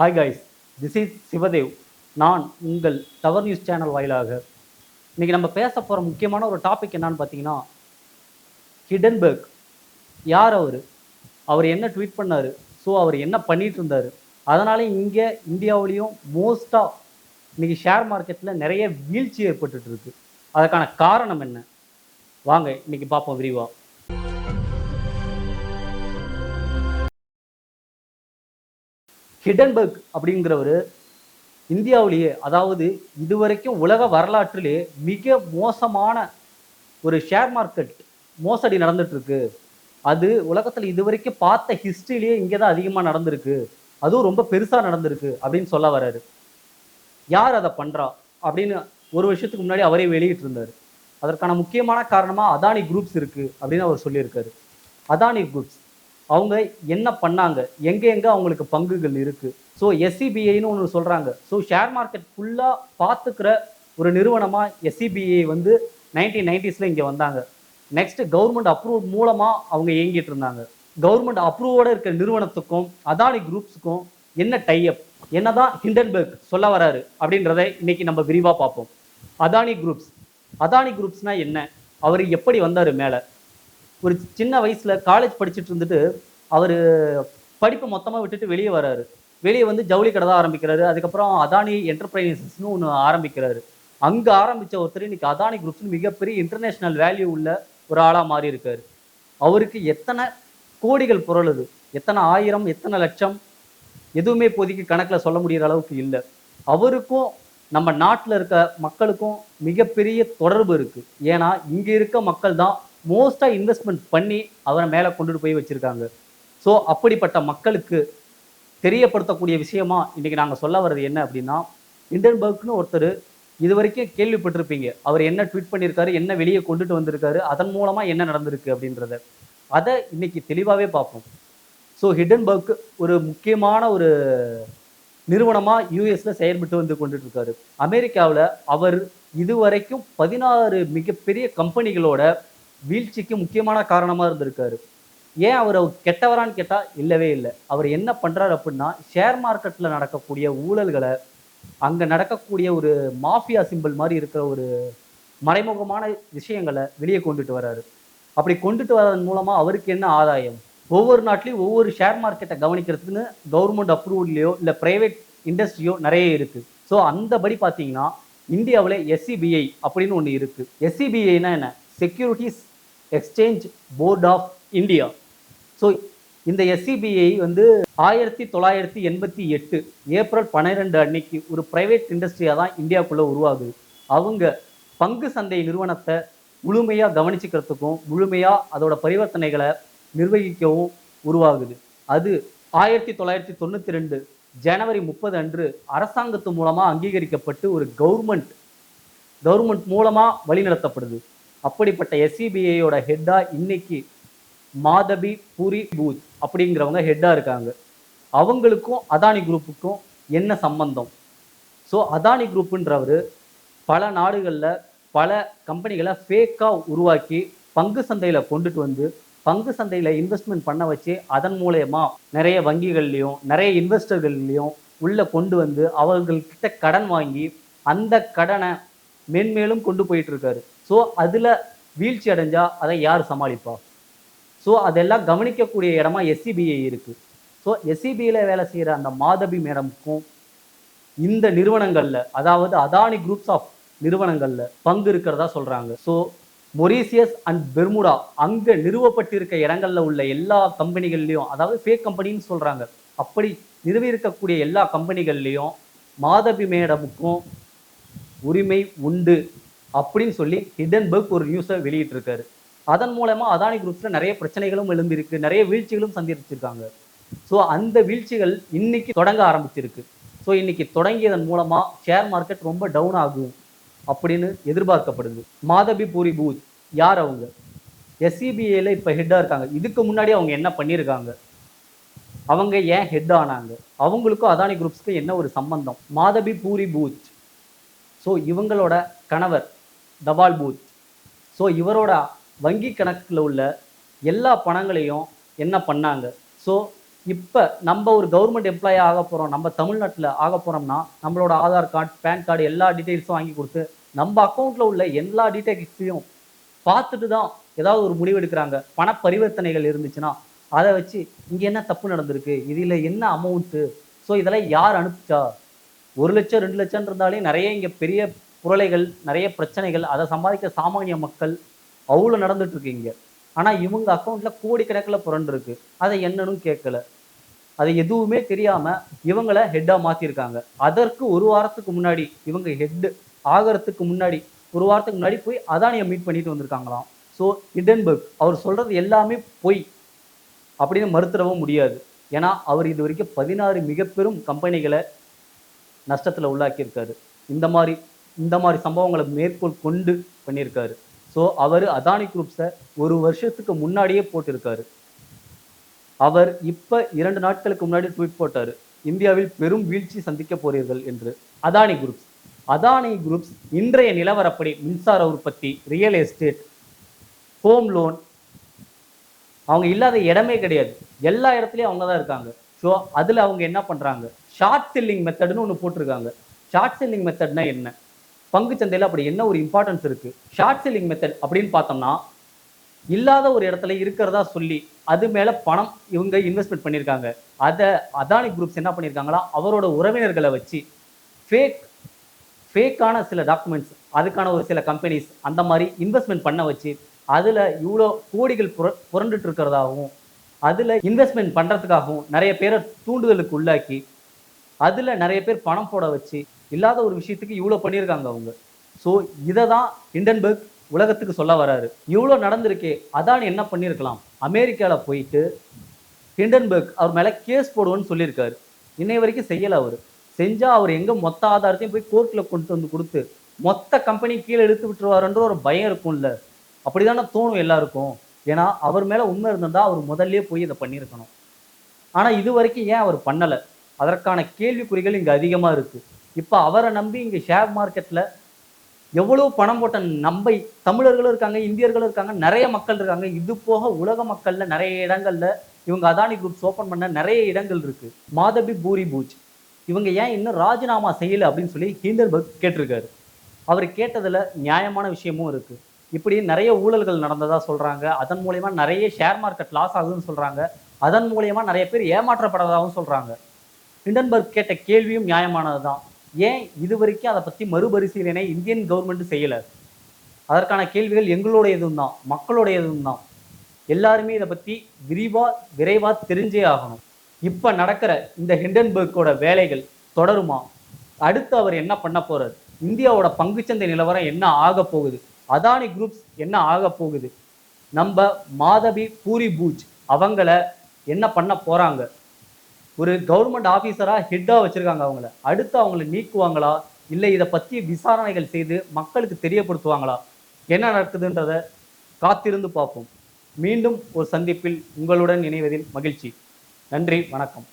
Hi guys this is Sivadev நான் உங்கள் tower news channel வாயிலாக. இன்றைக்கி நம்ம பேச போகிற முக்கியமான ஒரு டாபிக் என்னன்னு பார்த்தீங்கன்னா ஹிடன்பர்க் யார் அவர்? அவர் என்ன ட்வீட் பண்ணார்? ஸோ அவர் என்ன பண்ணிட்டு இருந்தார்? அதனால இங்கே இந்தியாவிலையும் மோஸ்ட்டாக இன்றைக்கி ஷேர் மார்க்கெட்டில் நிறைய வீழ்ச்சி ஏற்பட்டுருக்கு அதற்கான காரணம் என்ன? வாங்க இன்னைக்கு பார்ப்போம் விரிவா. ஹிடன்பர்க் அப்படிங்கிறவர் இந்தியாவிலேயே அதாவது இதுவரைக்கும் உலக வரலாற்றிலே மிக மோசமான ஒரு ஷேர் மார்க்கெட் மோசடி நடந்துட்டுருக்கு. அது உலகத்தில் இதுவரைக்கும் பார்த்த ஹிஸ்ட்ரியிலேயே இங்கே தான் அதிகமாக நடந்திருக்கு. அதுவும் ரொம்ப பெருசாக நடந்திருக்கு அப்படின்னு சொல்ல வர்றாரு. யார் அதை பண்ணுறா அப்படின்னு ஒரு வருஷத்துக்கு முன்னாடி அவரே வெளியிட்டு இருந்தார் அதற்கான முக்கியமான காரணமாக அதானி குரூப்ஸ் இருக்குது அப்படின்னு அவர் சொல்லியிருக்காரு. அதானி குரூப்ஸ் அவங்க என்ன பண்ணாங்க? எங்கெங்கே அவங்களுக்கு பங்குகள் இருக்குது ஸோ எஸ்சிபிஐன்னு ஒன்று சொல்கிறாங்க ஸோ ஷேர் மார்க்கெட் ஃபுல்லாக பார்த்துக்கிற ஒரு நிறுவனமாக எஸ்சிபிஐ வந்து நைன்டீன் நைன்டிஸில் இங்கே வந்தாங்க. நெக்ஸ்ட் கவர்மெண்ட் அப்ரூவ் மூலமாக அவங்க இயங்கிட்டு இருந்தாங்க. கவர்மெண்ட் அப்ரூவோட இருக்கிற நிறுவனத்துக்கும் அதானி குரூப்ஸுக்கும் என்ன டைப் என்னதான் ஹிண்டன்பர்க் சொல்ல வராரு அப்படின்றத இன்னைக்கு நம்ம விரிவாக பார்ப்போம். அதானி குரூப்ஸ் அதானி குரூப்ஸ்னா என்ன? அவர் எப்படி வந்தார் மேலே? ஒரு சின்ன வயசில் காலேஜ் படிச்சுட்டு இருந்துட்டு அவர் படிப்பை மொத்தமாக விட்டுட்டு வெளியே வராரு. வெளியே வந்து ஜவுளி கடை தான் ஆரம்பிக்கிறாரு. அதுக்கப்புறம் அதானி என்டர்பிரைசஸ்னு ஒன்று ஆரம்பிக்கிறாரு. அங்கே ஆரம்பிச்ச ஒருத்தர் இன்னைக்கு அதானி குரூப்ஸ்னு மிகப்பெரிய இன்டர்நேஷ்னல் வேல்யூ உள்ள ஒரு ஆளாக மாறி இருக்காரு. அவருக்கு எத்தனை கோடிகள் புரளுது எத்தனை ஆயிரம் எத்தனை லட்சம்? எதுவுமே இப்போதைக்கு கணக்கில் சொல்ல முடியிற அளவுக்கு இல்லை. அவருக்கும் நம்ம நாட்டில் இருக்க மக்களுக்கும் மிகப்பெரிய தொடர்பு இருக்குது ஏன்னா இங்கே இருக்க மக்கள் தான் மோஸ்ட்டாக இன்வெஸ்ட்மெண்ட் பண்ணி அவரை மேலே கொண்டுட்டு போய் வச்சுருக்காங்க. ஸோ அப்படிப்பட்ட மக்களுக்கு தெரியப்படுத்தக்கூடிய விஷயமா இன்றைக்கி நாங்கள் சொல்ல வர்றது என்ன அப்படின்னா இண்டன்பர்க்னு ஒருத்தர் இது வரைக்கும் கேள்விப்பட்டிருப்பீங்க. அவர் என்ன ட்வீட் பண்ணியிருக்காரு என்ன வெளியே கொண்டுட்டு வந்திருக்காரு அதன் மூலமாக என்ன நடந்திருக்கு அப்படின்றத. அதை இன்னைக்கு தெளிவாகவே பார்ப்போம். ஸோ ஹிடன்பர்க் ஒரு முக்கியமான ஒரு நிறுவனமாக யூஎஸில் செயல்பட்டு வந்து கொண்டுட்டு இருக்காரு அமெரிக்காவில் அவர் இதுவரைக்கும் பதினாறு மிகப்பெரிய கம்பெனிகளோட வீழ்ச்சிக்கு முக்கியமான காரணமா இருந்திருக்காரு. ஏன் அவர் கெட்டவரான்னு கேட்டா இல்லவே இல்லை. அவர் என்ன பண்ணுறாரு அப்படின்னா ஷேர் மார்க்கெட்ல நடக்கக்கூடிய ஊழல்களை அங்க நடக்கக்கூடிய ஒரு மாஃபியா சிம்பிள் மாதிரி இருக்கிற ஒரு மறைமுகமான விஷயங்களை வெளியே கொண்டுட்டு வர்றாரு அப்படி கொண்டுட்டு வர்றதன் மூலமா அவருக்கு என்ன ஆதாயம்? ஒவ்வொரு நாட்டிலையும் ஒவ்வொரு ஷேர் மார்க்கெட்டை கவனிக்கிறதுக்குன்னு கவர்மெண்ட் அப்ரூவல்லையோ இல்லை ப்ரைவேட் இண்டஸ்ட்ரியோ நிறைய இருக்கு. ஸோ அந்தபடி பார்த்தீங்கன்னா இந்தியாவில் எஸ்சிபிஐ அப்படின்னு ஒன்று இருக்கு. எஸ்சிபிஐனா என்ன? Securities exchange board of India so இந்த எஸ்சிபிஐ வந்து ஆயிரத்தி தொள்ளாயிரத்தி எண்பத்தி எட்டு ஏப்ரல் பன்னிரெண்டு அன்னைக்கு ஒரு ப்ரைவேட் இண்டஸ்ட்ரியாக தான் இந்தியாவுக்குள்ளே உருவாகுது. அவங்க பங்கு சந்தை நிறுவனத்தை முழுமையாக கவனிச்சுக்கிறதுக்கும் முழுமையாக அதோட பரிவர்த்தனைகளை நிர்வகிக்கவும் உருவாகுது. அது ஆயிரத்தி தொள்ளாயிரத்தி தொண்ணூற்றி ரெண்டு ஜனவரி முப்பது அன்று அரசாங்கத்து மூலமாக அங்கீகரிக்கப்பட்டு ஒரு கவர்மெண்ட் கவர்மெண்ட் மூலமாக வழிநடத்தப்படுது. அப்படிப்பட்ட எஸ்சிபிஐயோட ஹெட்டாக இன்னைக்கு மாதபி பூரி பூத் அப்படிங்கிறவங்க ஹெட்டாக இருக்காங்க. அவங்களுக்கும் அதானி குரூப்புக்கும் என்ன சம்பந்தம்? ஸோ அதானி குரூப்புன்றவர் பல நாடுகளில் பல கம்பெனிகளை ஃபேக்காக உருவாக்கி பங்கு சந்தையில் கொண்டுட்டு வந்து பங்கு சந்தையில் இன்வெஸ்ட்மெண்ட் பண்ண வச்சு அதன் மூலயமா நிறைய வங்கிகள்லையும் நிறைய இன்வெஸ்டர்கள்லையும் உள்ளே கொண்டு வந்து அவர்கள்கிட்ட கடன் வாங்கி அந்த கடனை மென்மேலும் கொண்டு போயிட்டு இருக்காரு. ஸோ அதில் வீழ்ச்சி அடைஞ்சா அதை யார் சமாளிப்பா? ஸோ அதெல்லாம் கவனிக்கக்கூடிய இடமா எஸ்சிபிஐ இருக்குது ஸோ எஸ்சிபியில் வேலை செய்கிற அந்த மாதவி மேடமுக்கும் இந்த நிறுவனங்களில் அதாவது அதானி குரூப்ஸ் ஆஃப் நிறுவனங்களில் பங்கு இருக்கிறதா சொல்கிறாங்க ஸோ மொரீசியஸ் அண்ட் பெர்முடா அங்கே நிறுவப்பட்டிருக்க இடங்களில் உள்ள எல்லா கம்பெனிகள்லேயும் அதாவது ஃபேக் கம்பெனின்னு சொல்கிறாங்க அப்படி நிறுவி இருக்கக்கூடிய எல்லா கம்பெனிகள்லேயும் மாதவி மேடமுக்கும் உரிமை உண்டு. அப்படின்னு சொல்லி ஹிடன்பர்க் ஒரு நியூஸை வெளியிட்டிருக்காரு. அதன் மூலமா அதானி குரூப்ஸ்ல நிறைய பிரச்சனைகளும் எழுந்திருக்கு நிறைய வீழ்ச்சிகளும் சந்திச்சிருக்காங்க. ஸோ அந்த வீழ்ச்சிகள் இன்னைக்கு தொடங்க ஆரம்பிச்சிருக்கு. ஸோ இன்னைக்கு தொடங்கியதன் மூலமா ஷேர் மார்க்கெட் ரொம்ப டவுன் ஆகும் அப்படின்னு எதிர்பார்க்கப்படுது. மாதபி பூரி பூஜ் யார் அவங்க? எஸ்சிபிஐல இப்போ ஹெட்டாக இருக்காங்க. இதுக்கு முன்னாடி அவங்க என்ன பண்ணியிருக்காங்க அவங்க ஏன் ஹெட் ஆனாங்க? அவங்களுக்கும் அதானி குரூப்ஸ்க்கு என்ன ஒரு சம்பந்தம்? மாதபி பூரி பூஜ். ஸோ இவங்களோட கணவர் தபால் பூத். ஸோ இவரோட வங்கி கணக்கில் உள்ள எல்லா பணங்களையும் என்ன பண்ணாங்க? ஸோ இப்போ நம்ம ஒரு கவர்மெண்ட் எம்ப்ளாயி ஆக போகிறோம் நம்ம தமிழ்நாட்டில் ஆக போகிறோம்னா நம்மளோட ஆதார் கார்டு பேன் கார்டு எல்லா டீட்டெயில்ஸும் வாங்கி கொடுத்து நம்ம அக்கௌண்ட்டில் உள்ள எல்லா டீட்டெயில்ஸையும் பார்த்துட்டு தான் ஏதாவது ஒரு முடிவு எடுக்கிறாங்க. பண பரிவர்த்தனைகள் இருந்துச்சுன்னா அதை வச்சு இங்கே என்ன தப்பு நடந்திருக்கு? இதில் என்ன அமௌண்ட்டு ஸோ இதெல்லாம் யார் அனுப்பிச்சா? ஒரு லட்சம் ரெண்டு லட்சம் இருந்தாலே நிறைய இங்கே பெரிய குரலைகள் நிறைய பிரச்சனைகள் அதை சம்பாதிக்க சாமானிய மக்கள் அவ்வளோ நடந்துட்டு இங்கே. ஆனால் இவங்க அக்கௌண்ட்ல கோடிக்கணக்கில் புரண்டுருக்கு. அதை என்னன்னு கேட்கல. அது எதுவுமே தெரியாம இவங்கள ஹெட்டா மாற்றிருக்காங்க அதற்கு ஒரு வாரத்துக்கு முன்னாடி இவங்க ஹெட் ஆகிறதுக்கு முன்னாடி ஒரு வாரத்துக்கு முன்னாடி போய் அதானியை மீட் பண்ணிட்டு வந்திருக்காங்களாம். ஸோ இடன்பர்க் அவர் சொல்றது எல்லாமே பொய். அப்படின்னு மறுத்துடவும் முடியாது. ஏன்னா அவர் இது வரைக்கும் பதினாறு மிகப்பெரும் கம்பெனிகளை நஷ்டத்துல உள்ளாக்கியிருக்காரு. இந்த மாதிரி இந்த மாதிரி சம்பவங்களை மேற்கோள் கொண்டு பண்ணியிருக்காரு. ஸோ அவர் அதானி குரூப்ஸை ஒரு வருஷத்துக்கு முன்னாடியே போட்டிருக்காரு. அவர் இப்போ இரண்டு நாட்களுக்கு முன்னாடி ட்வீட் போட்டார். இந்தியாவில் பெரும் வீழ்ச்சி சந்திக்க போறீர்கள் என்று. அதானி குரூப்ஸ் அதானி குரூப்ஸ் இன்றைய நிலவரப்படி மின்சார உற்பத்தி ரியல் எஸ்டேட் ஹோம் லோன் அவங்க இல்லாத இடமே கிடையாது. எல்லா இடத்துலையும் அவங்க தான் இருக்காங்க. ஸோ அதில் அவங்க என்ன பண்ணுறாங்க ஷார்ட் செல்லிங் மெத்தடுன்னு ஒன்று போட்டிருக்காங்க. ஷார்ட் செல்லிங் மெத்தட்னா என்ன? பங்கு சந்தையில் அப்படி என்ன ஒரு இம்பார்ட்டன்ஸ் இருக்கு? ஷார்ட் செல்லிங் மெத்தட் அப்படின்னு பார்த்தோம்னா இல்லாத ஒரு இடத்துல இருக்கிறதா சொல்லி அது மேல பணம் இவங்க இன்வெஸ்ட்மெண்ட் பண்ணியிருக்காங்க. அதை அதானி குரூப்ஸ் என்ன பண்ணியிருக்காங்களா அவரோட உறவினர்களை வச்சு ஃபேக் ஃபேக்கான சில டாக்குமெண்ட்ஸ் அதுக்கான ஒரு சில கம்பெனிஸ் அந்த மாதிரி இன்வெஸ்ட்மெண்ட் பண்ண வச்சு அதில் இவ்வளோ கோடிகள் புர புரண்டுட்டு இருக்கிறதாகவும் அதில் இன்வெஸ்ட்மெண்ட் பண்ணுறதுக்காகவும் நிறைய பேரை தூண்டுதலுக்கு உள்ளாக்கி அதில் நிறைய பேர் பணம் போட வச்சு இல்லாத ஒரு விஷயத்துக்கு இவ்வளோ பண்ணியிருக்காங்க அவங்க. ஸோ இதை தான் ஹிண்டன்பர்க் உலகத்துக்கு சொல்ல வராரு. இவ்வளோ நடந்திருக்கே அதான் என்ன பண்ணியிருக்கலாம் அமெரிக்காவில் போயிட்டு ஹிண்டன்பர்க் அவர் மேலே கேஸ் போடுவோன்னு சொல்லியிருக்காரு. இன்னை வரைக்கும் செய்யலை அவர். செஞ்சால் அவர் எங்கே மொத்த ஆதாரத்தையும் போய் கோர்ட்டில் கொண்டு வந்து கொடுத்து மொத்த கம்பெனி கீழே இழுத்து விட்டுருவாருன்ற ஒரு பயம் இருக்கும்ல. அப்படி தானே தோணும் எல்லாருக்கும். ஏன்னா அவர் மேலே உண்மை இருந்திருந்தா அவர் முதல்ல போய் இதை பண்ணியிருக்கணும். ஆனால் இது வரைக்கும் ஏன் அவர் பண்ணலை? அதற்கான கேள்விக்குறிகள் இங்கே அதிகமாக இருக்குது இப்போ அவரை நம்பி இங்கே ஷேர் மார்க்கெட்டில் எவ்வளோ பணம் போட்ட நம்பை தமிழர்களும் இருக்காங்க இந்தியர்களும் இருக்காங்க நிறைய மக்கள் இருக்காங்க. இது போக உலக மக்களில் நிறைய இடங்களில் இவங்க அதானி குரூப்ஸ் ஓப்பன் பண்ண நிறைய இடங்கள் இருக்குது மாதபி பூரி பூஜ். இவங்க ஏன் இன்னும் ராஜினாமா செய்யல அப்படின்னு சொல்லி ஹிண்டர்பர்க் கேட்டிருக்காரு. அவர் கேட்டதில் நியாயமான விஷயமும் இருக்குது இப்படி நிறைய ஊழல்கள் நடந்ததாக சொல்றாங்க. அதன் மூலயமா நிறைய ஷேர் மார்க்கெட் லாஸ் ஆகுதுன்னு சொல்கிறாங்க அதன் மூலயமா நிறைய பேர் ஏமாற்றப்படதாகவும் சொல்றாங்க. ஹிண்டன்பர்க் கேட்ட கேள்வியும் நியாயமானது தான் ஏன் இது வரைக்கும் அதை பற்றி மறுபரிசீலனை இந்தியன் கவர்மெண்ட் செய்யலை? அதற்கான கேள்விகள் எங்களுடையதும் தான் மக்களுடையதும் தான் எல்லாருமே இதை பற்றி விரிவாக விரைவாக தெரிஞ்சே ஆகணும். இப்போ நடக்கிற இந்த ஹிண்டன்பர்க்கோட வேலைகள் தொடருமா? அடுத்து அவர் என்ன பண்ண போகிறார் இந்தியாவோட பங்குச்சந்தை நிலவரம் என்ன ஆக போகுது? அதானி குரூப்ஸ் என்ன ஆக போகுது? நம்ம மாதவி பூரி பூஜ் அவங்கள என்ன பண்ண போகிறாங்க ஒரு கவர்மெண்ட் ஆஃபீஸராக ஹெட்டாக வச்சுருக்காங்க அவங்கள. அடுத்து அவங்கள நீக்குவாங்களா? இல்லை இதை பற்றி விசாரணைகள் செய்து மக்களுக்கு தெரியப்படுத்துவாங்களா? என்ன நடக்குதுன்றத காத்திருந்து பார்ப்போம். மீண்டும் ஒரு சந்திப்பில் உங்களுடன் இணைவதில் மகிழ்ச்சி. நன்றி வணக்கம்.